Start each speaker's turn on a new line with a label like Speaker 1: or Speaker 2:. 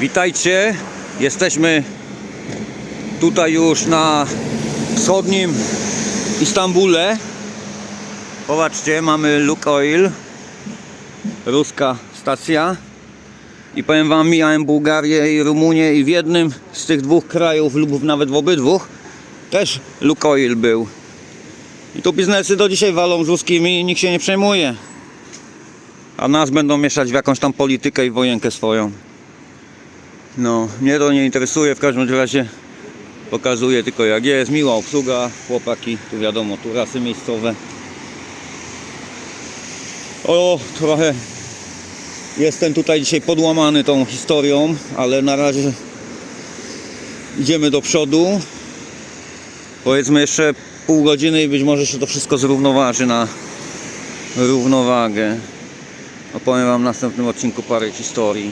Speaker 1: Witajcie, jesteśmy tutaj już na wschodnim Istambule. Popatrzcie, mamy Lukoil, ruska stacja. I powiem wam, mijałem Bułgarię i Rumunię i w jednym z tych dwóch krajów lub nawet w obydwu też Lukoil był. I tu biznesy do dzisiaj walą z ruskimi i nikt się nie przejmuje. A nas będą mieszać w jakąś tam politykę i wojenkę swoją. No, mnie to nie interesuje, w każdym razie pokazuję tylko jak jest, miła obsługa, chłopaki, tu wiadomo, tu rasy miejscowe. O, trochę jestem tutaj dzisiaj podłamany tą historią, ale na razie idziemy do przodu. Powiedzmy jeszcze pół godziny i być może się to wszystko zrównoważy na równowagę. Opowiem Wam w następnym odcinku parę historii.